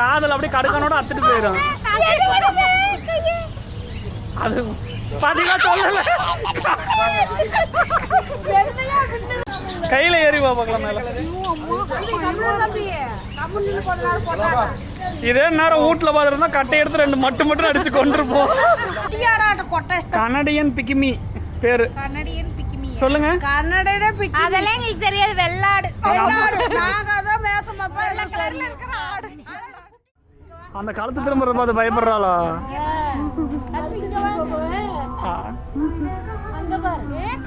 காதல் அப்படியே கடுக்கனோட அத்துட்டு போயிடும் அது பாத்தீங்களா சொல்லல. கையில ஏறி வா பார்க்கலாம் மேல. இதே நேரம் வீட்டுல பார்த்துருந்தா கட்டை எடுத்து ரெண்டு மட்டு மட்டும் அடிச்சு கொண்டிருப்போம் கனடியன் பிக்கிமி பேரு. சொல்லுங்க. அதெல்லாம் எங்களுக்கு தெரியாது. வெள்ளாடு. வெள்ள கலர்ல இருக்கிற. ஆடு அந்த காலத்து திரும்புறத பார்த்து பயப்படுறாளா.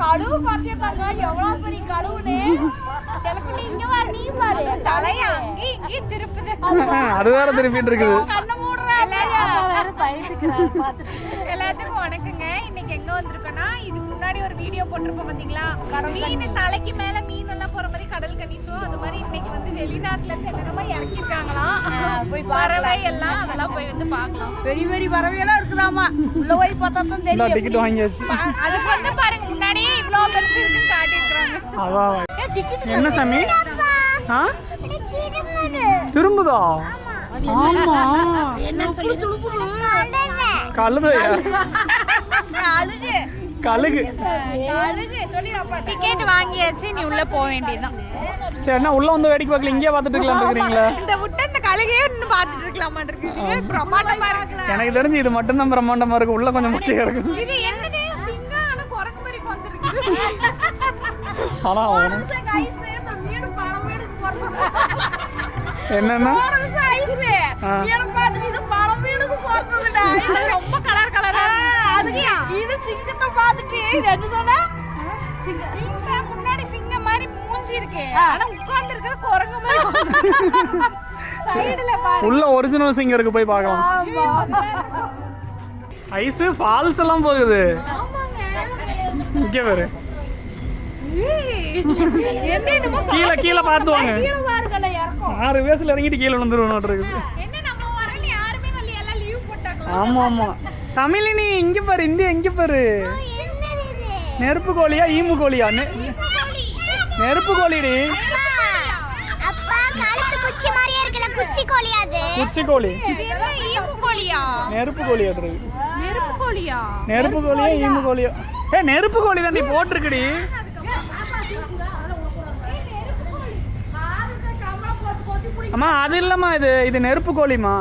கழுவு பாத்தியாங்க எவ்வளவு பெரிய கழுவுனே. செலக்குட்டி இங்க வர நீ பாரு. தலையா அங்கே இங்கே திருப்புது. அது வேற திருப்பிட்டு இருக்குது. கண்ணை மூடுற எல்லாத்துக்கும் வணக்கங்க. இன்னைக்கு எங்க வந்திருக்கோம்னா இதுக்கு முன்னாடி ஒரு வீடியோ போட்டிருப்போம் பாத்தீங்களா? மீன் தலைக்கு மேல மீன் எல்லாம் போற மாதிரி கடல் கணிஷோ அது மாதிரி இன்னைக்கு வந்து வெளிநாட்டுல இருந்து என்னென்ன மாதிரி இறக்கிருக்காங்களாம் போய் பறவை எல்லாம் அதெல்லாம் போய் வந்து பார்க்கலாம். பெரிய பெரிய பறவையெல்லாம் இருக்குதாமா உள்ள போய் பார்த்தா தான் தெரியும். டிக்கெட் வாங்கியாச்சு. பா- அதுக்கு வந்து பாருங்க முன்னாடியே இவ்வளவு பெருசு இருக்குன்னு காட்டியிருக்காங்க அதான். என்ன சாமி? திரும்புதா? ஆமா. கழுதையா அழுகு கழுகு. அழுகு சொல்லிடாப்பா டிக்கெட் வாங்கியாச்சு நீ உள்ள போக வேண்டியதுதான். சரி என்ன உள்ள வந்து வேடிக்கை பார்க்கல இங்கேயே பார்த்துட்டு இருக்கலாம் இருக்கிறீங்களா இந்த முட்டை இந்த கழுகையே இன்னும் பாத்துட்டு இருக்கலாமா இருக்கு பிரமாண்டமா இருக்கு? எனக்கு தெரிஞ்சு இது மட்டும்தான் பிரம்மாண்டமா இருக்கு. உள்ள கொஞ்சம் முக்கியம் இருக்கு. இது என்னது? குரங்கு மாதிரி வந்துருக்கு ஆனா என்னன்னா? ஐஸ் ஆ. மீனை பார்த்துட்டு இது பல மீனுக்கு போறதுடா இது ரொம்ப கலர் கலரா அதுக்கு இது சிங்கத்தை பார்த்துட்டு இது என்ன சொன்ன? சிங்கம் இங்க முன்னாடி சிங்கம் மாதிரி மூஞ்சி இருக்கு. ஆனா உட்கார்ந்து இருக்கிறது குரங்கு மாதிரி சைடுல பாரு. உள்ள ஒரிஜினல் சிங்கருக்கு போய் பார்க்கலாம். ஐஸ் ஃபால்ஸ் எல்லாம் போகுது. இங்க பாரு. கீழே கீழே பார்த்து வாங்க ஆறு வயசுல இறங்கிட்டு கீழே விழுந்துருவோம் இருக்குது என்ன நம்ம வரணும் யாருமே வரல எல்லாம் லீவ் போட்டாங்க ஆமா ஆமா. தமிழினி இங்க பாரு இந்தியா இங்க பாரு. நெருப்பு கோழியா ஈமு கோழியா? நெருப்பு கோழிடி. குச்சி மாதிரியே இருக்குல்ல குச்சி கோழி நெருப்பு கோழி அது. நெருப்பு கோழியா? நெருப்பு கோழியா ஈமு கோழியா? ஏ நெருப்பு கோழி தான் நீ போட்டிருக்குடி. அம்மா அது இல்லம்மா இது இது நெருப்பு கோழிமா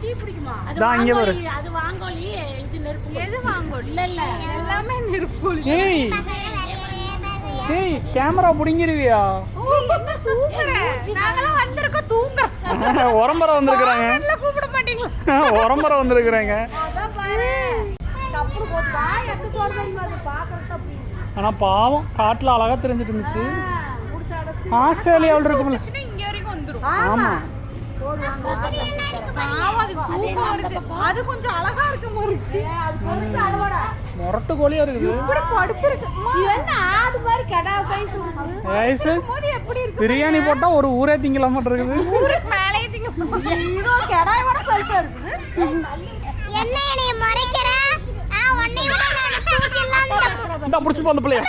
தீ பிடிக்குமா? தான் இங்க பாரு. அது வாங்கோலி இது நெருப்பு எது வாங்கோலி? இல்ல இல்ல. எல்லாமே நெருப்பு. கோழி ஏய். ஏய் கேமரா புடிங்கிருவியா உரம்பரை வந்திருக்கிறாங்க. கூப்பிட மாட்டீங்களா? உரம்பரை வந்திருக்கிறாங்க. ஆனா பாவம் காட்டுல அழகா தெரிஞ்சிட்டு இருந்துச்சு. ஆஸ்திரேலியாவில் இருக்கும்ல. ஆமா. அது தூக்கம் வருது அது கொஞ்சம் அழகா இருக்க முரட்டு கோழியா இருக்குது. இப்படி படுத்திருக்கு. என்ன ஆடு மாதிரி கடா சைஸ் போது எப்படி இருக்கு பிரியாணி போட்டா ஒரு ஊரே திங்கலாம இருக்குது ஊருக்கு மேலேயே திங்க இதோ கடாய் விட பெருசா இருக்குது. என்ன என்னைய மறைக்கிற ஆ உன்னை விட நான் தூக்கிடலாம் இந்த புடிச்சு அந்த பிள்ளைய.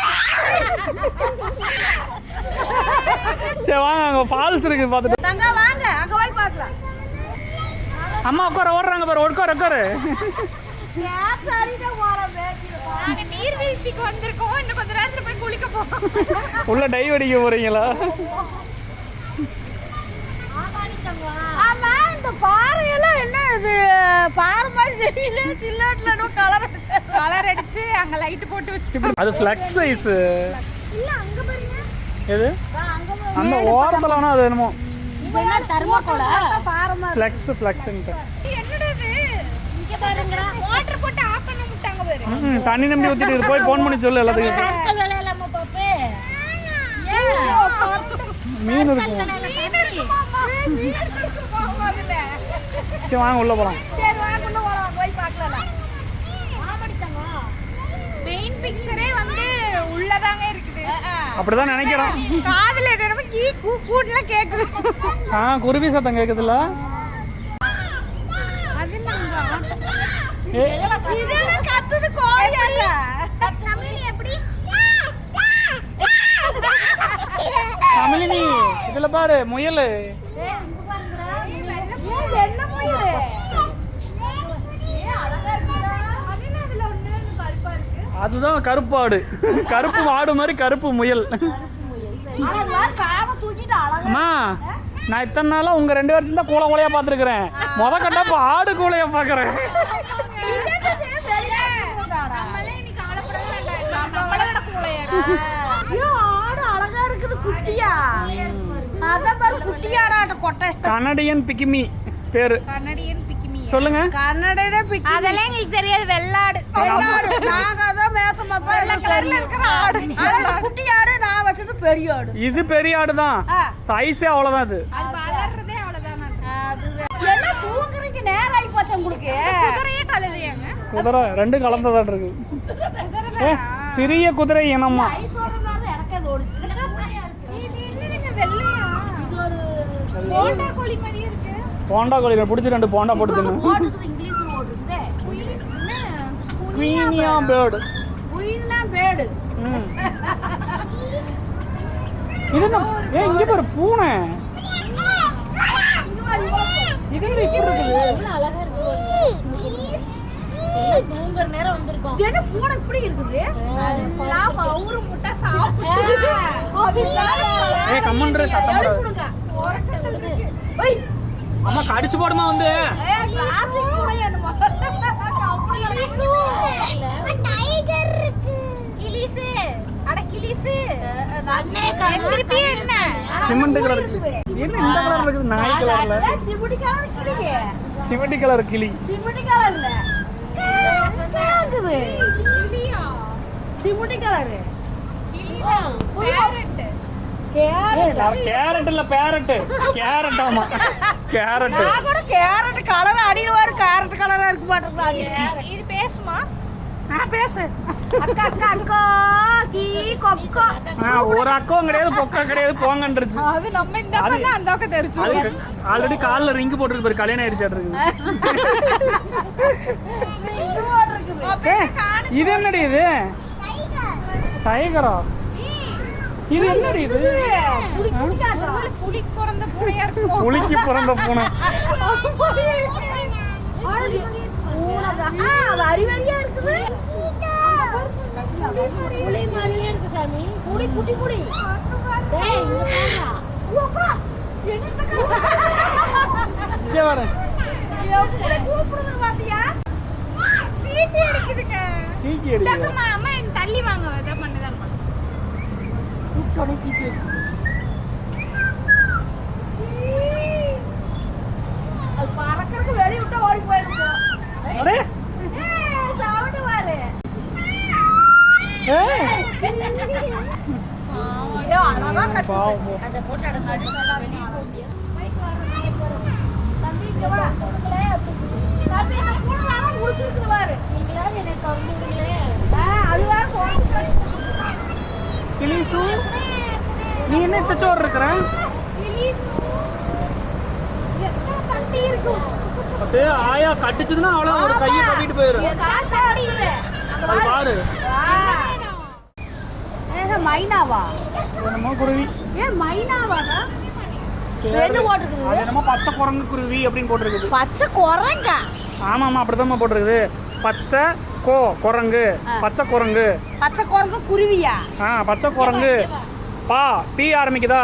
சரி வாங்க அங்க ஃபால்ஸ் இருக்கு பார்த்துட்டு. தங்க வாங்க அங்க போய் பார்க்கலாம். அம்மா உட்கார ஓடுறாங்க பாரு உட்கார உட்காரு. நீர்வீழ்ச்சிக்கு வந்திருக்கோம். இன்னும் கொஞ்ச நேரத்துல போய் குளிக்க போறோம். உள்ள டைவ் அடிக்க போறீங்களா? இது பாறை மாதிரி தெரியல சில்லாட்டுல இன்னும் கலர் கலர் அடிச்சு அங்க லைட் போட்டு வச்சுட்டு அது ஃபிளக்ஸ் சைஸ் இல்ல அங்க பாருங்க. எது? அந்த ஓரத்துல வேணா அது என்னமோ? என்ன தர்மக்கோல பாறை மாதிரி ஃபிளக்ஸ் ஃபிளக்ஸ்ன்ட்டு என்னடா இது? இங்க பாருங்க வாட்டர் போட்டு ஆஃப் பண்ண முட்டாங்க பாரு. தண்ணி நம்பி ஊத்திட்டு போய் ஃபோன் பண்ணி சொல்லு எல்லாத்துக்கும். சர்க்கல் விளையாடலாமா பாப்பே. மீன் இருக்கும்? மீன் அதுல சரி வாங்க உள்ள போலாம். சரி வாங்க உள்ள போலாம். போய் பார்க்கலாம் மெயின் பிக்சரே வந்து உள்ளதாங்க இருக்குது. அப்படிதான் நினைக்கிறோம். காதுல என்னமோ கீ கூ கூட்லாம் கேக்குது. ஆ குருவி சத்தம் அது நம்ம இதெல்லாம் கத்துது கோழி அல்ல. தமிழ் எப்படி? தமிழினி இதுல பாரு முயல். அதுதான் கருப்பாடு. கருப்பு மாடு மாதிரி கருப்பு முயல். அம்மா நான் இத்தனை நாளா உங்க ரெண்டு பேர்த்தையும் தான் கூல கூலையா பார்த்துருக்குறேன். முத கட்டா இப்போ ஆடு கூலையா பார்க்குறேன். ஆடு கனடியன் பிக்கிமி பேரு. சொல்லுங்க. கன்னடையில பிக்கி அதெல்லாம் எங்களுக்கு தெரியாது வெள்ளாடு. வெள்ளாடு. நாங்க அதான் மேசம் வெள்ளை கலர்ல இருக்கிற ஆடு. குட்டி ஆடு நான் வச்சது பெரிய ஆடு. இது பெரிய ஆடு தான். சைஸே அவ்வளோதான் அது. அது வளர்றதே அவ்வளவுதான் என்ன தூங்குறதுக்கு நேரம் ஆகி போச்சு உங்களுக்கு? குதிரையே கழுதையாங்க குதிரை ரெண்டு கலந்ததான் இருக்கு. சிறிய குதிரை இனமா. ஐசோடனால எனக்கு அது ஓடிச்சு. இது என்னதுங்க வெள்ளையா? இது ஒரு போண்டா கோழி பிடிச்சி ரெண்டு போண்டா போட்டு தின்னு. குயினியா பேர்டு குயின்னா பேடு ம். இது என்ன ஏ இங்க பாரு பூனை. இது இப்படி இருக்குது? எவ்வளவு அழகா இருக்கு தூங்குற நேரம் வந்திருக்கோம். என்ன பூனை இப்படி இருக்குது? முட்டை சாப்பிட்டு. ஏ கம்மன்ற சத்தம் அம்மா கடிச்சு போடுமா வந்து? சிமெண்ட் கலர் என்ன இந்த கலர் இருக்குது? நாய் கலர்ல. சிமெண்ட் கலர் கிளி. சிமுடி கலர்ல. கலர். கேரட் கேரட் இல்ல பேரட் கேரட் ஆமா. கேரட் நான் கூட கேரட் கலர் அடிடுவாரு கேரட் கலரா இருக்க மாட்டேங்குது இது பேசுமா? நான் பேசு அக்கா அக்கா அக்கா கீ கொக்கோ. ஒரு அக்கம் கிடையாது பொக்கா கிடையாது போங்கன்றுச்சு. அது நம்ம இந்த பக்கம் அந்த பக்கம் தெரிச்சு ஆல்ரெடி கால்ல ரிங்கு போட்டுருக்கு பாரு கல்யாணம் ஆயிடுச்சு இருக்குது இது என்னடி இது? டைகரா இது என்னடி இது? புடி புடிக்காட்டா புலி பிறந்த பூனையா இருக்கும். புலிக்கு பிறந்த பூனை. அறிவறியா இருக்குது. புலி மாதிரியே இருக்கு சாமி. புடி புடி புடி டேய் இங்க பாருடா. ஓப்பா இங்கே வர. எப்படி கூப்பிடுறது பாத்தியா? சீட்டி அடிக்குதுங்க. சீக்கி அடிக்குது? அம்மா இந்த தள்ளி வாங்க. இதை பண்ணுதான் கூப்பிட்டோனே சீட்டி வச்சு அது பறக்கறதுக்கு வெளிய விட்டா ஓடி போயிடும் அடே சவுண்டு பாரு ஏய் ஐயோ அழகா கட்டு பாவம். அதை போட்டு அடங்க வெளிய போக முடியாது தம்பி இங்க வா தம்பி இந்த பூனை வேற முடிச்சிருக்குது பாரு நீங்க வேற என்னை திறந்துடுங்களே அது வேற போட்டு கிளிசு நீ என்ன தச்சோர் இருக்கிற? அப்படியே ஆயா கடிச்சதுன்னா அவ்வளோ ஒரு கையை கட்டிட்டு போயிடும் பாரு. மைனாவா? என்னமோ குருவி. ஏன் மைனாவாடா ரெண்டு போட்டுருக்குது. அது என்னமோ பச்சை குரங்கு குருவி அப்படின்னு போட்டிருக்குது. பச்சை குரங்க? ஆமாம்மா அப்படிதான் போட்டிருக்குது. பச்சை கோ குரங்கு. பச்சை குரங்கு. பச்சை குரங்கு குருவியா? ஆ பச்சை குரங்கு. பா பி ஆரம்பிக்குதா.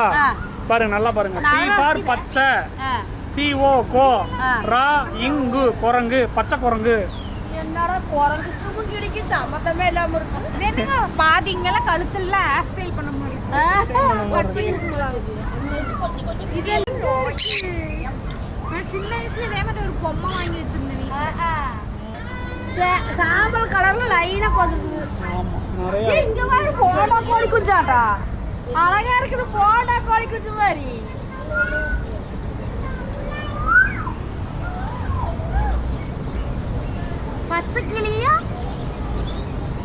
பாருங்க நல்லா பாருங்க. பி பார் பச்சை. சி ஓ கோ. ரா இங்கு குரங்கு பச்சை குரங்கு. என்னடா குரங்குக்கும் கிடைக்கு சம்மந்தமே இல்லாம இருக்கும். என்னங்க பாதிங்கெல்லாம் கழுத்துல ஹேர் ஸ்டைல் பண்ண மாதிரி கட்டி இருக்குங்களா இது. நான் சின்ன வயசுல மாதிரி ஒரு பொம்மை வாங்கி வச்சிருந்தேன். சாம்பல் கலர்ல லைனா கொதிருக்குது ஆமா நிறைய ஏய், இங்க பாரு போண்டா கோழி குஞ்சாட்டா அழகா இருக்குது போண்டா கோழி குஞ்சு மாதிரி. பச்சை கிளியா?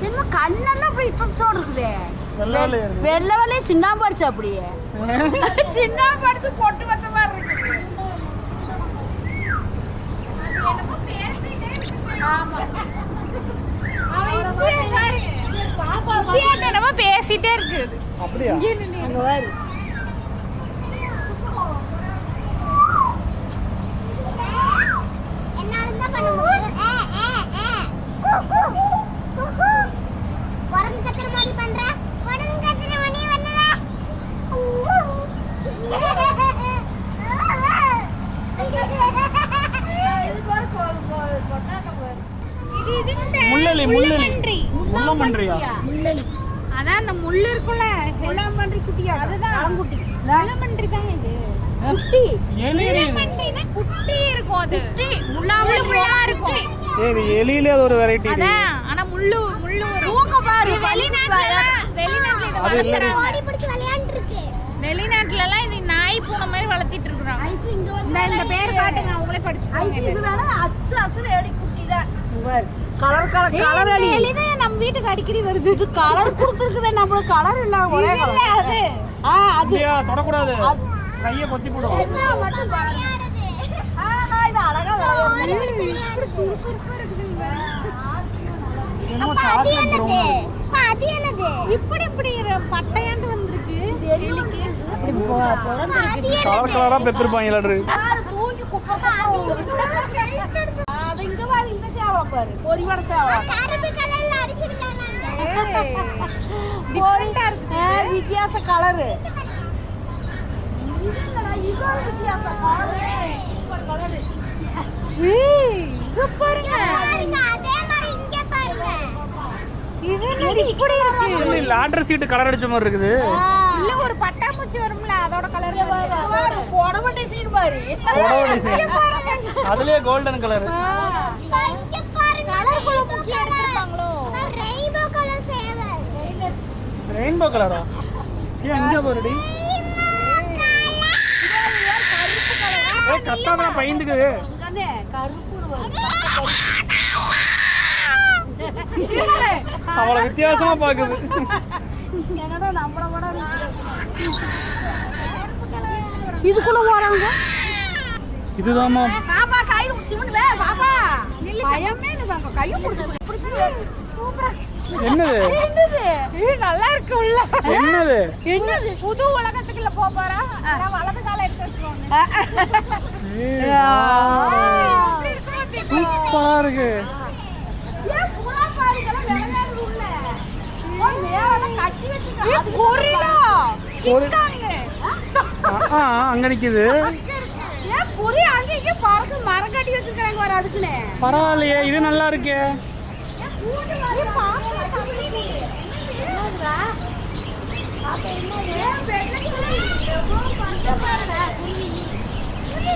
என்ன கண்ணெல்லாம் அப்படி இப்போட இருக்குதே வெள்ளை வெள்ளையா இருக்கு. வெள்ளை வெள்ளைய சின்ன படிச்சு அப்படியே. சின்ன படிச்சு பொட்டு வச்ச மாதிரி இருக்குது. என்னமோ பேசிட்டே இருக்குது. அப்படியா அங்க பாரு என்னால தான் பண்ண முடியும் ஏ ஏ ஏ கு கு கு கு முள்ளம் பண்றியா அதான் அந்த முள்ளு இருக்கும்ல முள்ளாம்பன்றி குட்டியா அதுதான். பழங்குட்டி முள்ளமன்றி தாங்க இது குட்டி எலிடி இது முள்ளமன்றினா குட்டி இருக்கும் அது முள்ளாம்பன்றி முள்ளா இருக்கும். ஏய் எலியிலே அது ஒரு வெரைட்டி அதான் ஆனா முள்ளு முள்ளு வரும் தூக்க பாரு இது வெளிநாட்டுல வெளிநாட்டுல இதை அது. வளர்க்குறாங்க. ஓடி பிடிச்சு விளையாண்டு இருக்கு வெளிநாட்டுல எல்லாம் இது நாய் பூனை மாதிரி வளர்த்திட்டு இருக்காங்க இந்த இந்த பேர் காட்டுங்க அவங்களே ஐஸ் படிச்சுக்கோங்க இது வேணா அச்சு அசல் எலி குட்டி தான். கலர் கலர் கலர் எலி எலிதான் நம்ம வீட்டுக்கு அடிக்கடி வருது. இது கலர் கொடுத்துருக்குதே நம்மளுக்கு கலர் இல்ல ஒரே இல்ல கலர் அது. ஆ அது தொடக்கூடாது. கையை கொத்தி போடும் மட்டும் இப்படி இப்படி பட்டையாண்டு வந்திருக்கு. கலர் கலரா இங்க பாரு இந்த சேவலம் பாரு. பொறிவட ஆ, வித்தியாச கலரு. Super colour. ஏய், இங்க பாருங்க. அதே மாதிரி இங்க பாருங்க. இது என்னது இப்படி இருக்கு? இல்லை லாட்டரி சீட்டு கலர் அடிச்ச மாதிரி இருக்குது. இல்ல ஒரு பட்டாம்பூச்சி வரும்ல அதோட கலர் பாரு புடவை டிசைன் பாரு புடவை டிசைன் அதுலயே கோல்டன் கலர் இங்க பாருங்க கலர் முக்கியம் எடுத்திருப்பாங்களோ ரெயின்போ கலர் சேவல் ரெயின்போ கலரா ஏன் இங்க பாருடி. ஏ கத்தாதான் பயந்துக்குது அவளை வித்தியாசமா பாக்குது என்னடா நம்மள விட இதுக்குள்ள போறாங்க இதுதாம்மா பாப்பா கை சிவன்ல பாப்பா பயமே இல்லை பாப்பா கையை பிடிச்சி சூப்பரா என்னது என்னது ஏய், நல்லா இருக்கு உள்ள என்னது என்னது புது உலகத்துக்குள்ள போக போறா நான் வலது கால எடுத்து வச்சுக்கோங்க சூப்பரா இருக்கு ஆ, அங்க நிக்குது மரம் கட்டி பரவாயில்லையே இது நல்லா இருக்கே.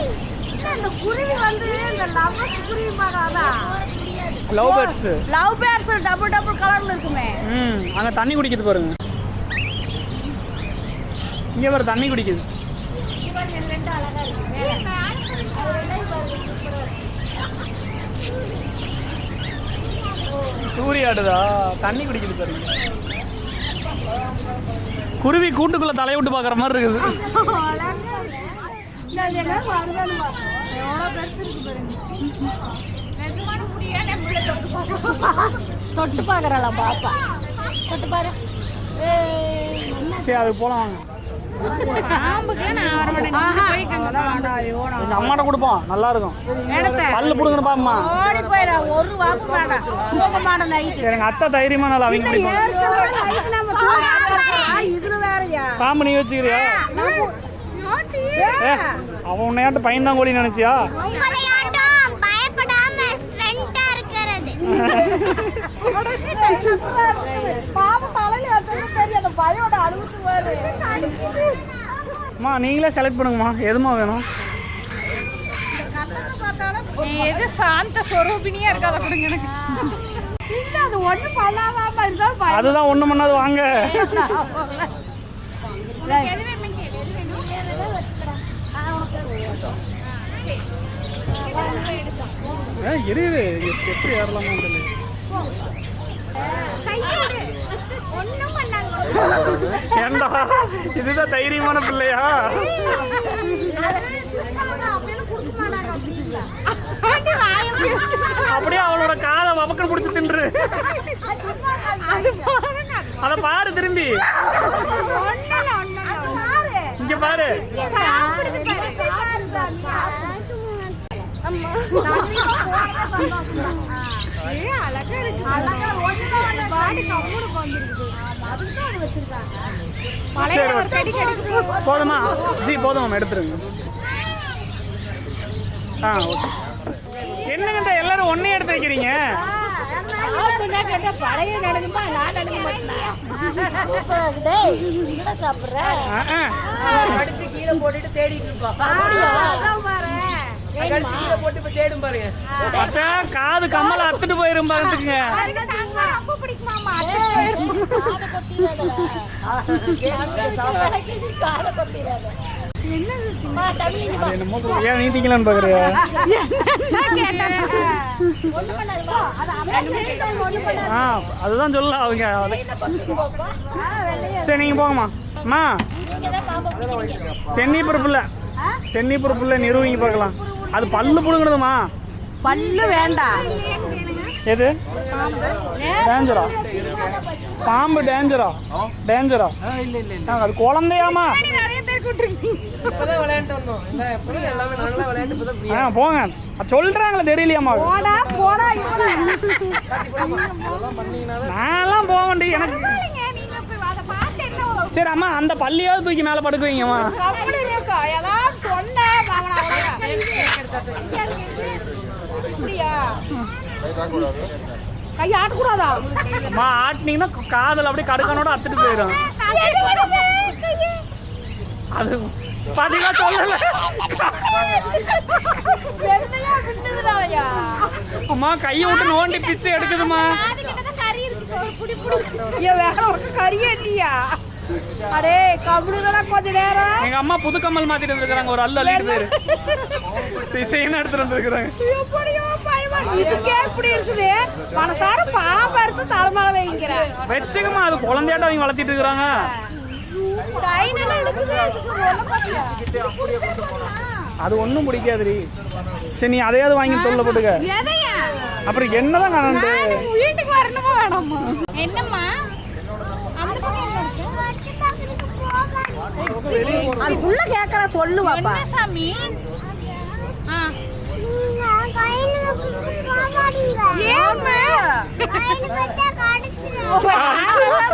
இந்த love birds love birds double double கலர்ல இருக்குமே. ம் அங்க தண்ணி குடிக்குது பாருங்க. இங்க பாரு தண்ணி குடிக்குது. தூரி ஆடுதா? தண்ணி குடிக்குது பாருங்க. குருவி கூட்டுக்குள்ள தலைய விட்டு பாக்குற மாதிரி இருக்குது இல்ல, அது என்ன வருதான்னு பார்ப்போம். எவ்வளவு பெருசு இருக்கு பாருங்க. தொட்டு பாக்குறாளா பாப்பா. தொட்டு பாரு. சரி அது போலாம் வாங்க. அம்மாட்ட கொடுப்போம். நல்லா இருக்கும் பல்லு புடுங்கணும் பாம்மா ஓடி போயிடா ஒரு வாப்பு வேண்டாம் தூங்க மாட்டேன் நைட்டு சரி எங்க அத்தை தைரியமா நல்லா அவங்க பாம்பு நீ வச்சுக்கிறியா? அவன் உன்னையாட்டு பையன் கோழி நினைச்சியா? அம்மா நீங்களே செலக்ட் பண்ணுங்கம்மா. எதுமா வேணும்? எது சாந்த சொரூபினியா இருக்காத கொடுங்க எனக்கு. இல்ல அது ஒண்ணு பண்ணாதாம அதுதான் ஒண்ணு பண்ணாது வாங்க எது வேணும் கேளு எது வேணும் ஏ எப்படி ஏறலாமா தெரியல. ஏண்டா? இதுதான் தைரியமான பிள்ளையா? அப்படியே அவளோட காலை வபக்கம் பிடிச்சி தின்று. அத பாரு திரும்பி. இங்க பாரு. சாப்பிடுது அழகா பாடி கம்முனு ஒரு கடி போதுமா? ஜி போதும் எடுத்துருங்க. ஆ ஓகே என்னங்க எல்லாரும் ஒன்னே எடுத்து வைக்கிறீங்க? பழைய நடக்குமா நான் நடக்க மாட்டேன் கீழே போட்டுட்டு தேடிட்டு இருப்பான் போட்டு தேடும் காது கம்மல அத்துட்டு போயிரும் பாத்துக்குங்க ரொம்ப பிடிக்குமாமா காதை கொட்டிடாத ஏன் நீட்டிக்கலான்னு பாக்குறியா ஆ அதுதான் சொல்ல அவங்க சரி நீங்க போங்கம்மா அம்மா நீங்க தான் பாப்பா பிடிக்கிறீங்க. சென்னிப்புற சென்னிப்புற நிறுவிங்க பார்க்கலாம் அது பல்லு புடுங்கிடுதுமா பல்லு வேண்டாம் எது? டேஞ்சரா பாம்பு டேஞ்சரா டேஞ்சரா இல்ல இல்ல இல்ல. அது குழந்தையாமா ஆ. போங்க. சொல்றாங்களே தெரியலையாமா போடா போடா இவள. நான்லாம் போக வேண்டிய எனக்கு சரி அம்மா அந்த பள்ளியாவது தூக்கி மேலே படுக்க வைங்கம்மா கை ஆட்டக்கூடாதா? அம்மா ஆட்டினீங்கன்னா காதல் அப்படியே கடுக்கனோட அத்துட்டு போயிடும் அது பாத்தீங்களா சொல்லல. அம்மா கையை விட்டு நோண்டி பிச்சை எடுக்குதுமா வேற ஒரு கறியே இல்லையா? அடே கம்முனுடா கொஞ்ச நேரம். எங்க அம்மா புது கம்மல் மாத்திட்டு வந்துருக்காங்க ஒரு அல்ல அள்ளிட்டு டிசைன் எடுத்துட்டு வந்துருக்காங்க எப்படியோ பயமா. இதுக்கே இப்படி இருக்குது? மனசார பாம்பு எடுத்து தலைமையில வைக்கிறேன் வச்சுக்கம்மா அது குழந்தையாட்டம் அவங்க வளர்த்திட்டு பண்ணல. அது ஒன்றும் பிடிக்காதுடி. சரி நீ அதையாவது வாங்கி தொல்லை போட்டுக்க. அப்புறம் என்னதான் காணண்டு வீட்டுக்கு வரணுமா வேணாமா? என்னம்மா? அந்த பக்கம் இருக்கு அதுக்குள்ள கேக்குற சொல்லு பாப்பா என்ன சாமி? ஆ. ஏம்மா?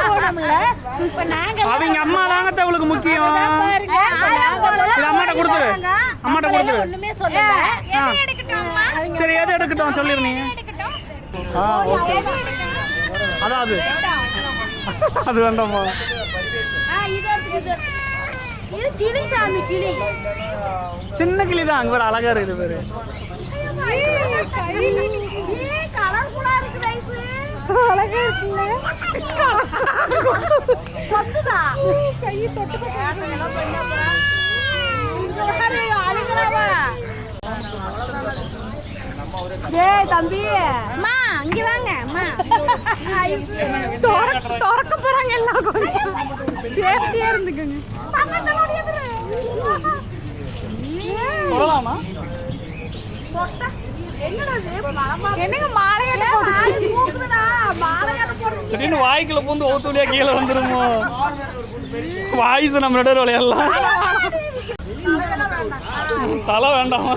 போனோம்ல. இப்ப நாங்க அவங்க அம்மா தாங்கத்த அவளுக்கு முக்கியம். அம்மாட்ட கொடுத்துரு. அம்மாட்ட கொடுத்துரு. சரி எது எடுக்கட்டும்? அதான் அது அது வேண்டாமா இது கிளி சாமி கிளி. சின்ன கிளி தான் அங்கே ஒரு அழகா இருக்குது பேரு. அழகா இருக்குல்ல? கொத்துதா? தொட்டு டேய் தம்பி. அம்மா இங்க வாங்க அம்மா. திறக்க திறக்க போறாங்க எல்லாம் கொஞ்சம். சேஃப்டியா இருந்துக்கோங்க. திடீர்னு வாய்க்குள்ள பூந்து ஓத்து வழியா கீழே வந்துருமோ? வாய்ஸ் நம்ம நடுவர் விளையாடலாம். தலை வேண்டாமா?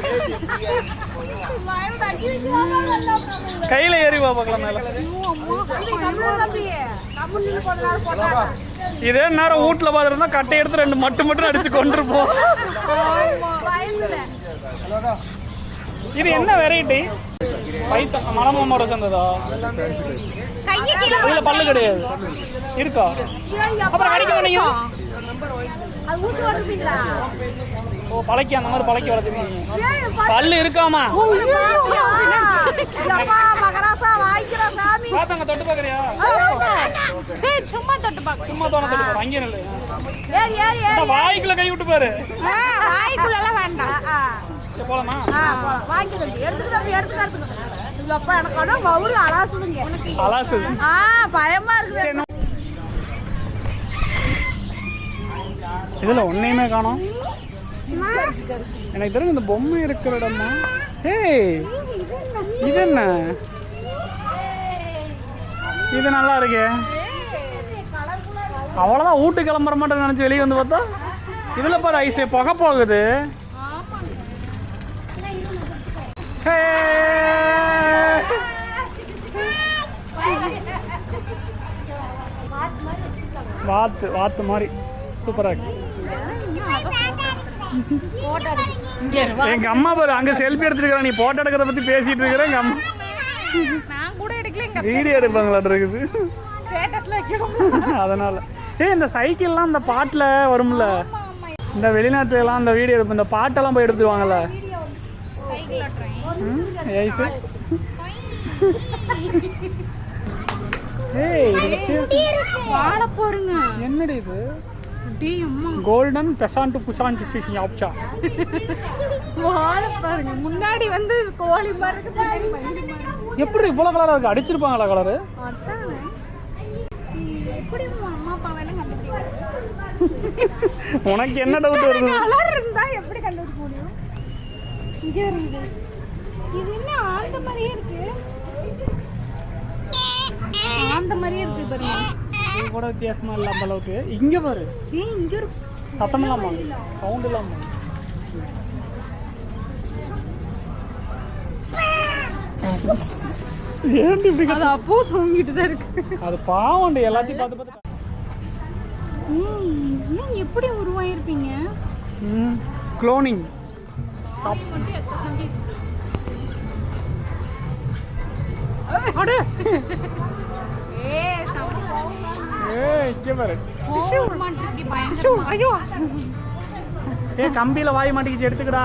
கையில ஏறி வா பார்க்கலாம் மேல. இதே நேரம் வீட்டுல பார்த்துருந்தா கட்டை எடுத்து ரெண்டு மட்டு மட்டும் அடிச்சு கொண்டிருப்போம் இது என்ன வெரைட்டி பைத்த மலமாமோட சேர்ந்ததா? இதுல பல்லு கிடையாது. இருக்கா? அப்புறம் கிடைக்க மாட்டேங்குது ஓ பழக்கி அந்த மாதிரி பழக்கி வளர்த்துருக்கீங்க பல்லு இருக்காமா? பார்த்தாங்க தொட்டு பார்க்கறியா ஏய், சும்மா தொட்டு பாக்க சும்மா தோண தொட்டு பாரு அங்கே இந்த வாய்க்குள்ள கை விட்டு பாரு. வாய்க்குள்ளலாம் வேண்டாம். ஆ சரி, போலாமா? ஆ போலாம். வாங்கிக்கிறேன் எடுத்துக்க தம்பி எடுத்துக்க எடுத்துக்க அப்பா எனக்கு அலாசுதுங்க. அலாசு. ஆ பயமா இருக்குது சரி, நான்- இதுல ஒன்னையுமே காணோம். எனக்கு தெரிஞ்சு இந்த பொம்மை இருக்கிற இடமா ஏய் இது என்ன இது நல்லா இருக்கே. அவ்வளோதான் வீட்டு கிளம்புற மாட்டேன்னு நினச்சி வெளியே வந்து பார்த்தா இதில் பாரு ஐஸே புகை போகுது. ஹே! வாத்து வாத்து மாதிரி சூப்பராக இருக்கு. எங்க அம்மா பாரு அங்க செல்ஃபி எடுத்துருக்கிற நீ போட்டோ எடுக்கிறத பத்தி பேசிட்டு இருக்கிற எங்க அம்மா. நான் கூட எடுக்கல எங்க வீடியோ எடுப்பாங்களாட்டு இருக்குது. ஸ்டேட்டஸ்ல வைக்கணும். அதனால. ஏய் இந்த சைக்கிள்லாம் இந்த பாட்டில் வரும்ல. இந்த வெளிநாட்டுல எல்லாம் இந்த வீடியோ எடுப்பு இந்த பாட்டெல்லாம் போய் எடுத்துருவாங்கல்ல. ஏய். வாழ போறீங்க என்னடி இது? கோல்டன் பெசாண்ட் புஷாண்ட் ஸ்டேஷன் ஆப்ஷா வாழ பாருங்க முன்னாடி வந்து கோழி மாதிரி. எப்படி இவ்வளோ கலராக இருக்கு. அடிச்சிருப்பாங்களா கலரு உனக்கு என்ன டவுட் வருது கலர் இருந்தா எப்படி கண்டுபிடிக்க முடியும் இங்க இருக்குது இது என்ன ஆந்த மாதிரியே இருக்கு ஆந்த மாதிரியே இருக்கு பாருங்க இது கூட வித்தியாசமா இல்லை அந்த அளவுக்கு. இங்க பாரு. ஏன் இங்க இருக்கு சத்தம் இல்லாம சவுண்ட் இல்லாம. ஏன்டி இப்படி கத்து- அது அப்போ தூங்கிட்டு தான் இருக்கு. அது பாவண்டி எல்லாத்தையும் பார்த்து பார்த்து ஏன் எப்படி உருவாயிருப்பீங்க? க்ளோனிங் தம்பி? இருக்கு? அடே செம ஐயோ ஏ கம்பியில வாய் மாட்டிக்கிச்சு எடுத்துக்கடா.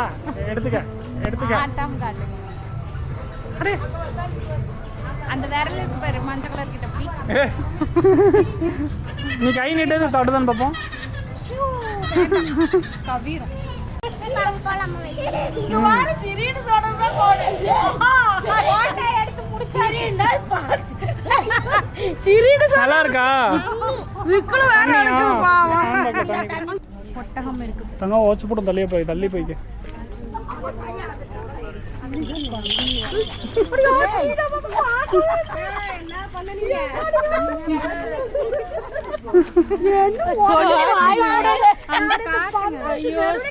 எடுத்துக்க எடுத்துக்க. ஆட்டம் காட்டுங்க. அடே. அந்த விரல் இருக்கு பாரு மஞ்சள் கலர் கிட்ட அப்படி ஏ. நீ கை நீட்டது தட்டுதான் பார்ப்போம் கவிரும். இங்க பாரு சிரின்னு போடு. நல்லா இருக்கா? விக்கல வேற எடுக்குது பாவம். ஒட்டகம் இருக்கு. தங்க ஓச்சு போட்டு தள்ளியே போய் தள்ளி போய்க்க.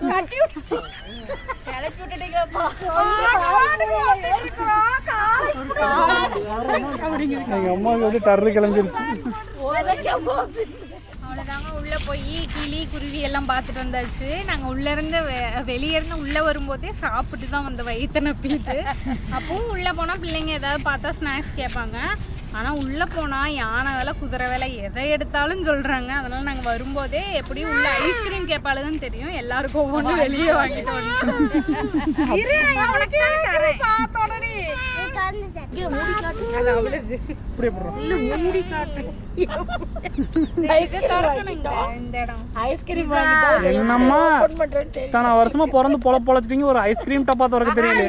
கட்டி விட்டுட்டீங்கப்பா எங்க அம்மாவுக்கு வந்து டர்ரு கிளம்பிருச்சு. அவ்வளோதாங்க உள்ளே போய் கிளி குருவி எல்லாம் பார்த்துட்டு வந்தாச்சு. நாங்கள் உள்ளே இருந்து வெ- வெளியே இருந்து உள்ளே வரும்போதே சாப்பிட்டு தான் வந்த வயிற்று நப்பிட்டு அப்பவும் உள்ளே போனால் பிள்ளைங்க ஏதாவது பார்த்தா ஸ்நாக்ஸ் கேட்பாங்க. ஆனால் உள்ளே போனால் யானை வேலை குதிரை வேலை எதை எடுத்தாலும் சொல்கிறாங்க அதனால் நாங்கள் வரும்போதே எப்படியும் உள்ள ஐஸ்கிரீம் கேட்பாளுன்னு தெரியும். எல்லாருக்கும் ஒவ்வொன்றும் வெளியே வாங்கிட்டு என்னம்மா வருஷமா பிறந்து பொல பொழைச்சிட்டீங்க ஒரு ஐஸ்கிரீம் டப்பா திறக்க தெரியல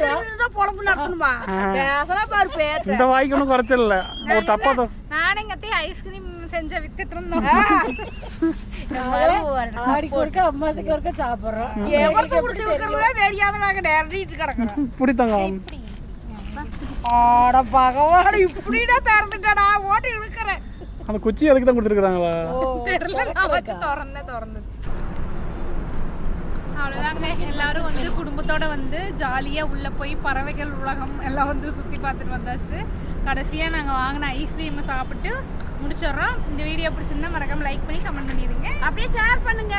தான் பொழப்பு நடத்தணுமா பேசுறா பாரு பேச்சு இந்த வாய்க்கு ஒன்றும் குறைச்சல் இல்ல ஒரு ஐஸ்கிரீம் செஞ்ச வித்துட்டு இருந்தோம். ஆடிக்கு ஒருக்க அம்மாசுக்கு ஒருக்க சாப்பிடுறோம். எவ்வளவு குடிச்சு வைக்கிறதே தெரியாத கிடக்குறோம். தங்கம். ஆட பகவான் இப்படிடா திறந்துட்டடா ஓட்டி இழுக்கிறேன். அந்த குச்சி அதுக்கு தான் கொடுத்துருக்குறாங்களா? தெரியல நான் வச்சு திறந்தேன் திறந்துச்சு. அவ்வளோதாங்க எல்லாரும் வந்து குடும்பத்தோட வந்து ஜாலியாக உள்ளே போய் பறவைகள் உலகம் எல்லாம் வந்து சுற்றி பார்த்துட்டு வந்தாச்சு. கடைசியாக நாங்கள் வாங்கின ஐஸ்கிரீமை சாப்பிட்டு முடிச்சிடுறோம். இந்த வீடியோ பிடிச்சிருந்தா மறக்காம லைக் பண்ணி கமெண்ட் பண்ணிடுங்க. அப்படியே ஷேர் பண்ணுங்க.